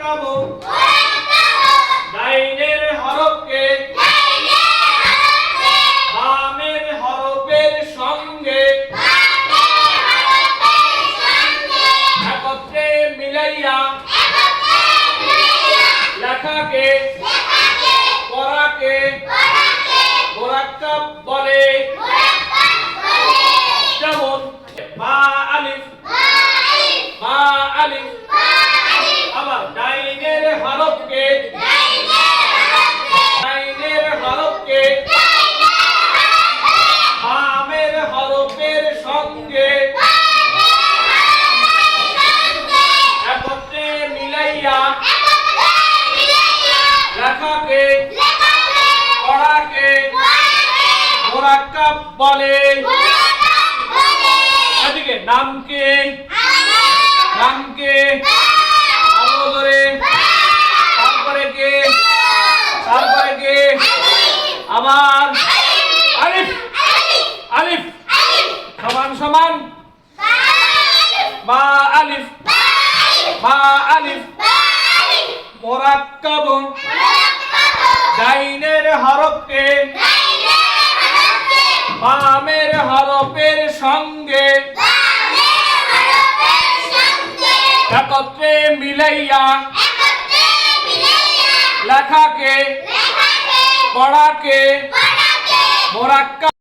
মোরাক্কাবু ডাইনের হরফকে বামের হরফের সঙ্গে একত্রে মিলাইয়া লেখাকে পড়াকে যেমন মা আলিফ মা আলিফ ডাইনের হরফকে। ডাইনের হরফকে। বামের হরফের সঙ্গে। একত্রে মিলাইয়া লেখাকে পড়াকে মোরাক্কাব বলে। এদিকে নামকে নামকে আবার আলিফ! আলিফ! সমান সমান। মা আলিফ! মা আলিফ! মোরাক্কাব ডাইনের হরফকে বামের হরফের সঙ্গে। একত্রে মিলাইয়া। লেখাকে পড়াকে মোরাক্কাব